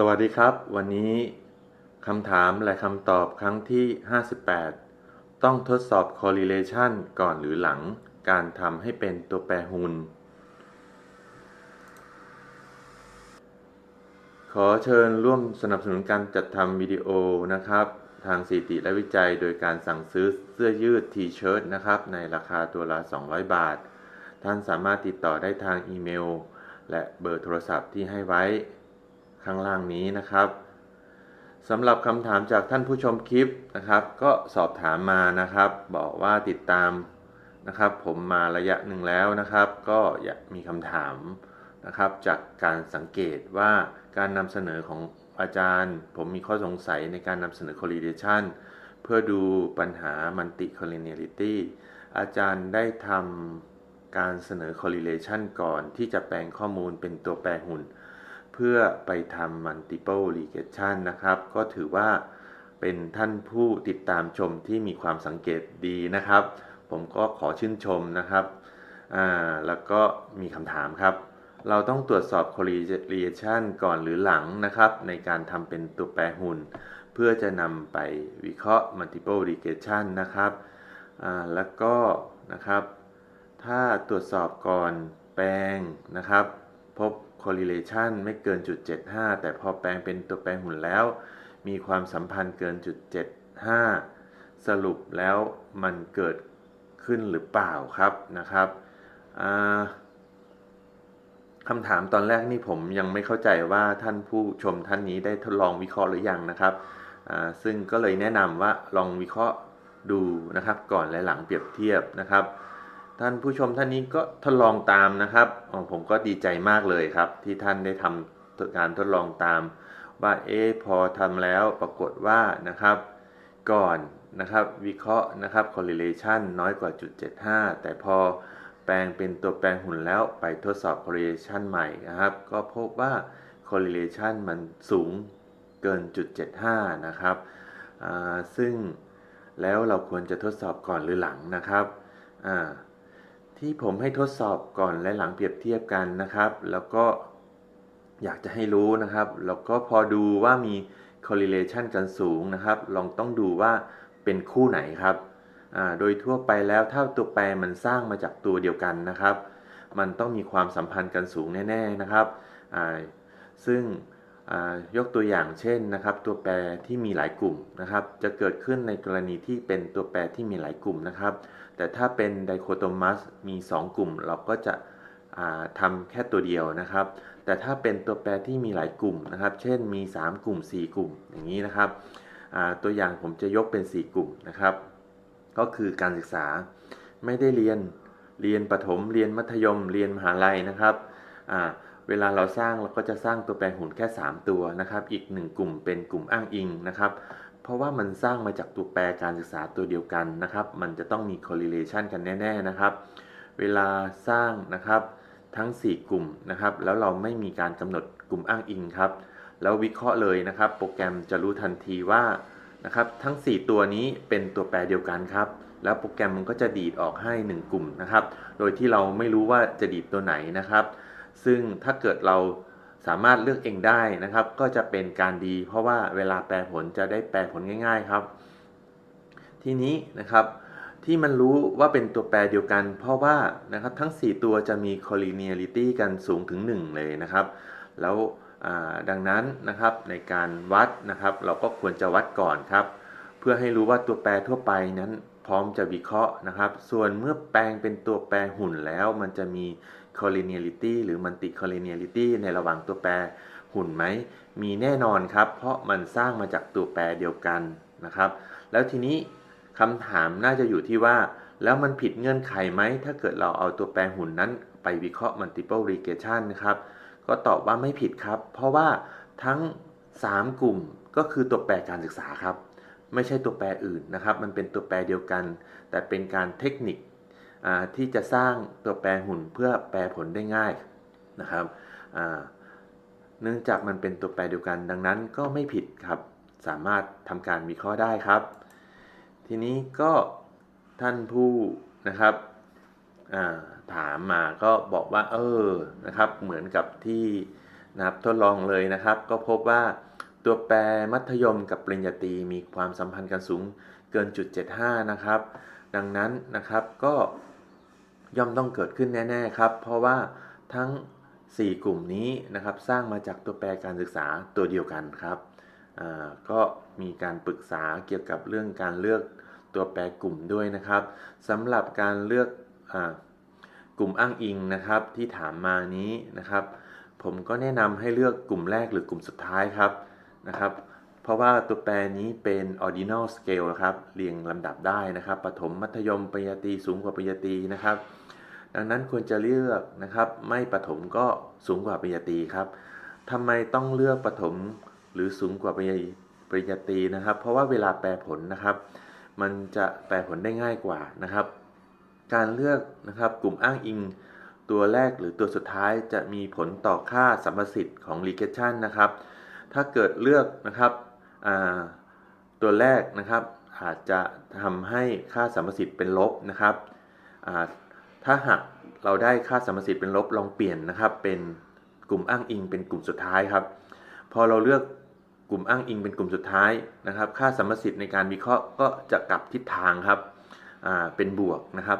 สวัสดีครับ วันนี้คำถามและคำตอบครั้งที่ 58 ต้องทดสอบ correlation ก่อนหรือหลังการทำให้เป็นตัวแปรหุ่นขอเชิญร่วมสนับสนุนการจัดทำวิดีโอนะครับ ทางสถิติและวิจัยโดยการสั่งซื้อเสื้อยืด T-shirt นะครับ ในราคาตัวละ 200 บาท ท่านสามารถติดต่อได้ทางอีเมล และเบอร์โทรศัพท์ที่ให้ไว้ ข้างล่างนี้นะครับสำหรับคำถามจากท่านผู้ชมคลิปนะครับ ก็สอบถามมานะครับ บอกว่าติดตามนะครับ ผมมาระยะหนึ่งแล้วนะครับ ก็อยากมีคำถามนะครับ จากการสังเกตว่าการนำเสนอของอาจารย์ ผมมีข้อสงสัยในการนำเสนอ correlation เพื่อดูปัญหา multi collinearity อาจารย์ได้ทำการเสนอ correlation ก่อนที่จะแปลงข้อมูลเป็นตัวแปรหุ่น พื่อไปทำ multiple regression นะครับ ก็ถือว่าเป็นท่านผู้ติดตามชมที่มีความสังเกตดีนะครับ ผมก็ขอชื่นชมนะครับอ่าแล้วก็มีคำถามครับ เราต้องตรวจสอบ correlation ก่อนหรือหลังนะครับ ในการทำเป็นตัวแปรหุ่น เพื่อจะนำไปวิเคราะห์ multiple regression นะครับอ่าแล้วก็นะครับ ถ้าตรวจสอบก่อนแปลงนะครับ พบ correlation ไม่เกินจุด75 แต่พอแปลงเป็นตัวแปรหุ่นแล้ว มีความสัมพันธ์เกินจุด75 สรุปแล้วมันเกิดขึ้นหรือเปล่าครับนะครับคำถามตอนแรกนี่ผมยังไม่เข้าใจว่าท่านผู้ชมท่านนี้ได้ทดลองวิเคราะห์หรือยังนะครับ ซึ่งก็เลยแนะนำว่าลองวิเคราะห์ดูนะครับ ก่อนและหลังเปรียบเทียบนะครับ ท่านผู้ชมท่านนี้ก็ทดลองตามนะครับผมก็ดีใจมากเลยครับ ที่ท่านได้ทำการทดลองตาม ว่าเอพอทำแล้วปรากฏว่านะครับ ก่อนนะครับวิเคราะห์นะครับ correlation น้อยกว่าจุด75 แต่พอแปลงเป็นตัวแปรหุ่นแล้วไปทดสอบ correlation ใหม่นะครับ ก็พบว่า correlation มันสูงเกินจุด75 นะครับ ซึ่งแล้วเราควรจะทดสอบก่อนหรือหลังนะครับ อ่า ที่ผมให้ทดสอบก่อนและหลังเปรียบเทียบกันนะครับ แล้วก็อยากจะให้รู้นะครับ แล้วก็พอดูว่ามี correlation กันสูงนะครับ ลองต้องดูว่าเป็นคู่ไหนครับ โดยทั่วไปแล้วถ้าตัวแปรมันสร้างมาจากตัวเดียวกันนะครับ มันต้องมีความสัมพันธ์กันสูงแน่ ๆนะครับ ซึ่ง ยกตัวอย่างเช่นนะครับ ตัวแปรที่มีหลายกลุ่มนะครับ จะเกิดขึ้นในกรณีที่เป็นตัวแปรที่มีหลายกลุ่มนะครับ แต่ถ้าเป็นไดโคโตมัสมี 2 กลุ่ม เราก็จะทำแค่ตัวเดียวนะครับ แต่ถ้าเป็นตัวแปรที่มีหลายกลุ่มนะครับ เช่นมี 3 กลุ่ม 4 กลุ่มอย่างนี้นะครับ ตัวอย่างผมจะยกเป็น 4 กลุ่มนะครับ ก็คือการศึกษาไม่ได้เรียนเรียนประถมเรียนมัธยม เรียนมหาลัยนะครับ เวลาเราสร้างเราก็จะสร้างตัวแปรหุ่นแค่ 3 ตัวนะครับ อีก 1 กลุ่มเป็นกลุ่มอ้างอิงนะครับ เพราะว่ามันสร้างมาจากตัวแปรการศึกษาตัวเดียวกันนะครับ มันจะต้องมี correlation กันแน่ๆนะครับ เวลาสร้างนะครับทั้ง 4 กลุ่มนะครับ แล้วเราไม่มีการกำหนดกลุ่มอ้างอิงครับ แล้ววิเคราะห์เลยนะครับ โปรแกรมจะรู้ทันทีว่านะครับทั้ง 4 ตัวนี้เป็นตัวแปรเดียวกันครับ แล้วโปรแกรมมันก็จะดีดออกให้ 1 กลุ่มนะครับ โดยที่เราไม่รู้ว่าจะดีดตัวไหนนะครับ ซึ่งถ้าเกิดเราสามารถเลือกเองได้นะครับ ก็จะเป็นการดี เพราะว่าเวลาแปลผลจะได้แปลผลง่าย ๆครับ ทีนี้นะครับที่มันรู้ว่าเป็นตัวแปรเดียวกัน เพราะว่านะครับทั้ง 4 ตัวจะมี collinearity กันสูงถึง 1 เลยนะครับ แล้วดังนั้นนะครับในการวัดนะครับ เราก็ควรจะวัดก่อนครับ เพื่อให้รู้ว่าตัวแปรทั่วไปนั้นพร้อมจะวิเคราะห์นะครับ ส่วนเมื่อแปลงเป็นตัวแปรหุ่นแล้วมันจะมี collinearity หรือ multi collinearity ในระหว่างตัวแปรหุ่นไหม มีแน่นอนครับ เพราะมันสร้างมาจากตัวแปรเดียวกันนะครับ แล้วทีนี้คำถามน่าจะอยู่ที่ว่า แล้วมันผิดเงื่อนไขไหม ถ้าเกิดเราเอาตัวแปรหุ่นนั้นไปวิเคราะห์ multiple regression นะครับ ก็ตอบว่าไม่ผิดครับ เพราะว่าทั้ง 3 กลุ่มก็คือตัวแปรการศึกษาครับ ไม่ใช่ตัวแปรอื่นนะครับ มันเป็นตัวแปรเดียวกัน แต่เป็นการเทคนิค ที่จะสร้างตัวแปรหุ่นเพื่อแปลผลได้ง่ายนะครับเนื่องจากมันเป็นตัวแปรเดียวกัน ดังนั้นก็ไม่ผิดครับ สามารถทำการวิเคราะห์ได้ครับ ทีนี้ก็ท่านผู้นะครับถามมาก็บอกว่าเออนะครับเหมือนกับที่นะครับทดลองเลยนะครับ ก็พบว่าตัวแปรมัธยมกับปริญญาตรีมีความสัมพันธ์กันสูงเกินจุด75นะครับ ดังนั้นนะครับก็ ย่อมต้องเกิดขึ้นแน่ ๆ ครับ เพราะว่าทั้ง 4 กลุ่มนี้นะครับ สร้างมาจากตัวแปรการศึกษาตัวเดียวกันครับก็มีการปรึกษาเกี่ยวกับเรื่องการเลือกตัวแปรกลุ่มด้วยนะครับสำหรับการเลือกอกลุ่มอ้างอิงนะครับ ที่ถามมานี้นะครับ ผมก็แนะนำให้เลือกกลุ่มแรกหรือกลุ่มสุดท้ายครับนะครับ เพราะว่าตัวแปรนี้เป็น ordinal scale นะครับ เรียงลำดับได้นะครับประถมมัธยมปริญญาตรีสูงกว่าปริญญาตรีนะครับ ดังนั้นควรจะเลือกนะครับ ไม่ประถมก็สูงกว่าปริญญาตรีครับทำไมต้องเลือกประถมหรือสูงกว่าปริญญาปริญญาตรีนะครับ เพราะว่าเวลาแปลผลนะครับ มันจะแปลผลได้ง่ายกว่านะครับ การเลือกนะครับกลุ่มอ้างอิงตัวแรกหรือตัวสุดท้ายจะมีผลต่อค่าสัมประสิทธิ์ของ regression นะครับ ถ้าเกิดเลือกนะครับ ตัวแรกนะครับอาจจะทำให้ค่าสัมประสิทธิ์เป็นลบนะครับ ถ้าหากเราได้ค่าสัมประสิทธิ์เป็นลบลองเปลี่ยนนะครับ เป็นกลุ่มอ้างอิงเป็นกลุ่มสุดท้ายครับ พอเราเลือกกลุ่มอ้างอิงเป็นกลุ่มสุดท้ายนะครับ ค่าสัมประสิทธิ์ในการวิเคราะห์ก็จะกลับทิศทางครับเป็นบวกนะครับ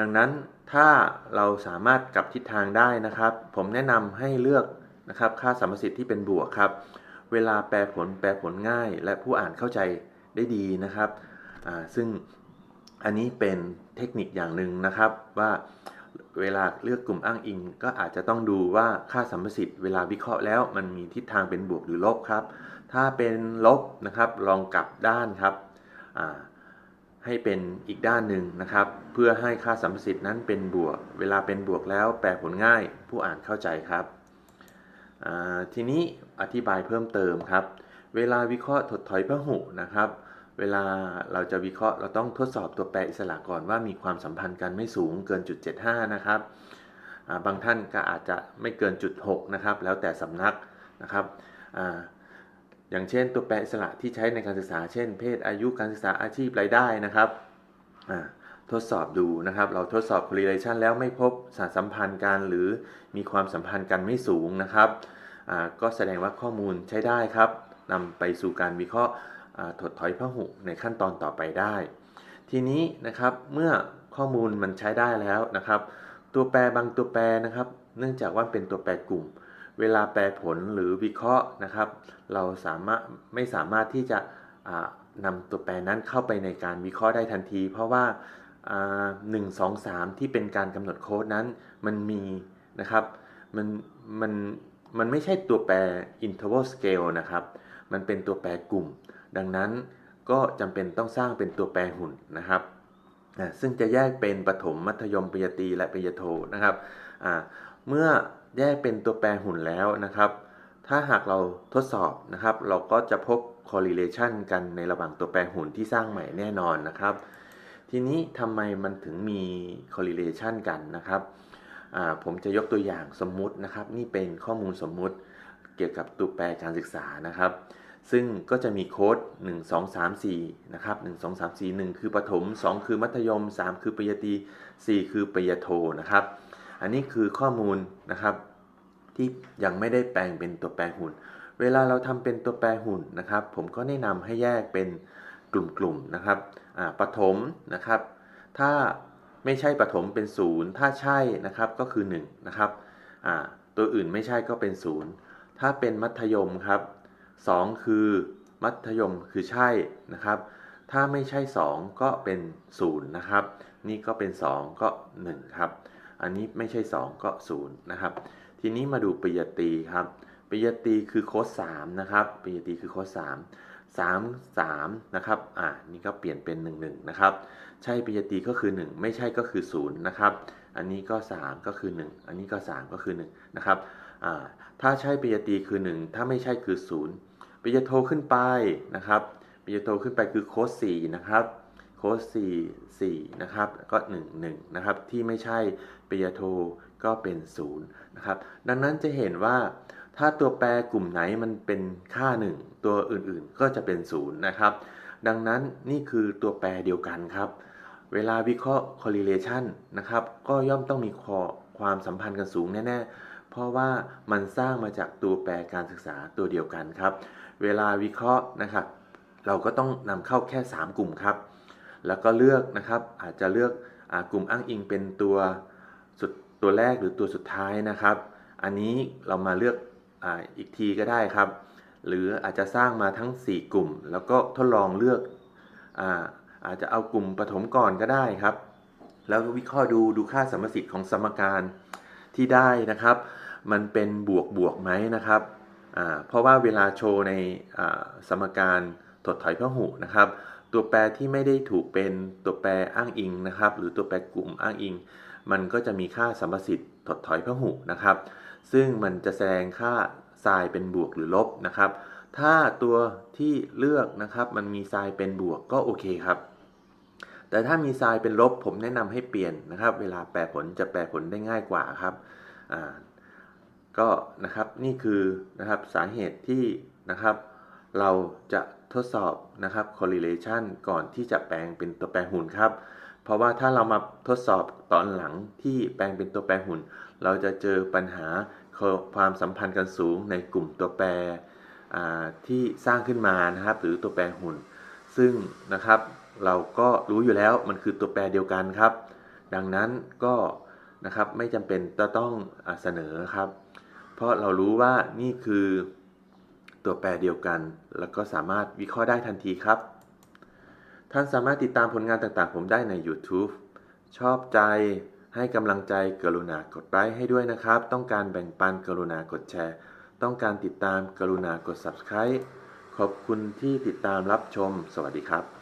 ดังนั้นถ้าเราสามารถกลับทิศทางได้นะครับ ผมแนะนำให้เลือกนะครับค่าสัมประสิทธิ์ที่เป็นบวกครับ วลาแปลผลแปลผลง่าย และผู้อ่านเข้าใจได้ดีนะครับ ซึ่งอันนี้เป็นเทคนิคอย่างหนึ่งนะครับว่าเวลาเลือกกลุ่มอ้างอิง ก็อาจจะต้องดูว่าค่าสัมประสิทธิ์เวลาวิเคราะห์แล้วมันมีทิศทางเป็นบวกหรือลบครับ ถ้าเป็นลบนะครับลองกลับด้านครับให้เป็นอีกด้านหนึ่งนะครับ เพื่อให้ค่าสัมประสิทธิ์นั้นเป็นบวก เวลาเป็นบวกแล้วแปลผลง่ายผู้อ่านเข้าใจครับ ทีนี้อธิบายเพิ่มเติมครับ เวลาวิเคราะห์ถดถอยพหุนะครับ เวลาเราจะวิเคราะห์เราต้องทดสอบตัวแปรอิสระก่อนว่ามีความสัมพันธ์กันไม่สูงเกินจุด75 นะครับาบางท่านก็อาจจะไม่เกินจุด6นะครับ แล้วแต่สำนักนะครับออย่างเช่นตัวแปรอิสระที่ใช้ในการศึกษา เช่น เพศอายุการศึกษาอาชีพรายได้นะครับ ทดสอบดูนะครับ เราทดสอบ correlation แล้วไม่พบสารสัมพันธ์กันหรือมีความสัมพันธ์กันไม่สูงนะครับก็แสดงว่าข้อมูลใช้ได้ครับนำไปสู่การวิเคราะห์ถดถอยพหุในขั้นตอนต่อไปได้ ทีนี้นะครับเมื่อข้อมูลมันใช้ได้แล้วนะครับ ตัวแปรบางตัวแปรนะครับ เนื่องจากว่าเป็นตัวแปรกลุ่ม เวลาแปลผลหรือวิเคราะห์นะครับ เราสามารถไม่สามารถที่จะนำตัวแปรนั้นเข้าไปในการวิเคราะห์ได้ทันที เพราะว่า หนึ่งสองสามที่เป็นการกำหนดโค้ดนั้นมันมีนะครับมันมันมันไม่ใช่ตัวแปร interval scale นะครับ มันเป็นตัวแปรกลุ่ม ดังนั้นก็จำเป็นต้องสร้างเป็นตัวแปรหุ่นนะครับซึ่งจะแยกเป็นปฐมมัธยมปริญญาตรีและปริญญาโทนะครับเมื่อแยกเป็นตัวแปรหุ่นแล้วนะครับ ถ้าหากเราทดสอบนะครับ เราก็จะพบ correlation กันในระหว่างตัวแปรหุ่นที่สร้างใหม่แน่นอนนะครับ ทีนี้ทำไมมันถึงมี correlation กันนะครับผมจะยกตัวอย่างสมมุตินะครับ นี่เป็นข้อมูลสมมุติเกี่ยวกับตัวแปรการศึกษานะครับ ซึ่งก็จะมีโค้ด 1 2 3 4 นะครับ 1 2 3 4 1 คือประถม 2 คือมัธยม 3 คือปริญญาตรี4 คือปริญญาโทนะครับ อันนี้คือข้อมูลนะครับที่ยังไม่ได้แปลงเป็นตัวแปรหุ่น เวลาเราทำเป็นตัวแปรหุ่นนะครับ ผมก็แนะนำให้แยกเป็น กลุ่มๆนะครับปฐมนะครับ ถ้าไม่ใช่ปฐมเป็นศูนย์ถ้าใช่นะครับก็คือ1นะครับตัวอื่นไม่ใช่ก็เป็นศูนย์ถ้าเป็นมัธยมครับ 2 คือมัธยมคือใช่นะครับ ถ้าไม่ใช่ 2 ก็เป็น0นะครับ นี่ก็เป็น 2 ก็1ครับ อันนี้ไม่ใช่ 2 ก็0นะครับ ทีนี้มาดูปริญญาตรีครับปริญญาตรีคือโค้ด3นะครับปริญญาตรีคือโค้ด3 3 3นะครับ อ่า นี่ก็เปลี่ยนเป็น 1 1 นะครับ ใช่ปริญตีก็คือ 1 ไม่ใช่ก็คือ 0 นะครับ อันนี้ก็ 3 ก็คือ 1 อันนี้ก็ 3 ก็คือ 1 นะครับ อ่า ถ้าใช่ปริญตีคือ 1 ถ้าไม่ใช่คือ 0ปริญญาโทขึ้นไปนะครับปริญญาโทขึ้นไปคือโค้ด4นะครับ โค้ด4 4 นะครับ ก็ 1 1 นะครับ ที่ไม่ใช่ปริญญาโทก็เป็น 0 นะครับ ดังนั้นจะเห็นว่า ถ้าตัวแปรกลุ่มไหนมันเป็นค่า 1 ตัวอื่นๆ ก็จะเป็น0นะครับ ดังนั้นนี่คือตัวแปรเดียวกันครับ เวลาวิเคราะห์ correlation นะครับ ก็ย่อมต้องมีความสัมพันธ์กันสูงแน่ๆ เพราะว่ามันสร้างมาจากตัวแปรการศึกษาตัวเดียวกันครับ เวลาวิเคราะห์นะครับ เราก็ต้องนำเข้าแค่ 3 กลุ่มครับ แล้วก็เลือกนะครับ อาจจะเลือกอกลุ่มอ้างอิงเป็นตัวสุดตัวแรกหรือตัวสุดท้ายนะครับ อันนี้เรามาเลือก อีกทีก็ได้ครับ หรืออาจจะสร้างมาทั้ง 4 กลุ่ม แล้วก็ทดลองเลือกอาอาจจะเอากลุ่มปฐมก่อนก็ได้ครับ แล้ววิเคราะห์ดูดูค่าสมมติของสมการที่ได้นะครับ มันเป็นบวกบวกไหมนะครับเพราะว่าเวลาโชว์ในสมการถดถอยพหุนะครับ ตัวแปรที่ไม่ได้ถูกเป็นตัวแปรอ้างอิงนะครับ หรือตัวแปรกลุ่มอ้างอิง มันก็จะมีค่าสัมประสิทธิ์ถดถอยพหุนะครับ ซึ่งมันจะแสดงค่าไซน์เป็นบวกหรือลบนะครับ ถ้าตัวที่เลือกนะครับมันมีไซน์เป็นบวกก็โอเคครับ แต่ถ้ามีไซน์เป็นลบ ผมแนะนำให้เปลี่ยนนะครับ เวลาแปลผลจะแปลผลได้ง่ายกว่าครับอ่าก็นะครับนี่คือนะครับสาเหตุที่นะครับ เราจะทดสอบนะครับ correlation ก่อนที่จะแปลงเป็นตัวแปรหุ่นครับ เพราะว่าถ้าเรามาทดสอบตอนหลังที่แปลงเป็นตัวแปรหุ่น เราจะเจอปัญหาความสัมพันธ์กันสูงในกลุ่มตัวแปรที่สร้างขึ้นมานะครับ หรือตัวแปรหุ่น ซึ่งนะครับเราก็รู้อยู่แล้วมันคือตัวแปรเดียวกันครับ ดังนั้นก็นะครับไม่จำเป็นจะต้องอเสนอครับ เพราะเรารู้ว่านี่คือตัวแปรเดียวกัน แล้วก็สามารถวิเคราะห์ได้ทันทีครับ ท่านสามารถติดตามผลงานต่างๆ ผมได้ใน YouTube ชอบใจให้กำลังใจกรุณากดไลค์ให้ด้วยนะครับ ต้องการแบ่งปันกรุณากดแชร์ ต้องการติดตามกรุณากด Subscribe ขอบคุณที่ติดตามรับชม สวัสดีครับ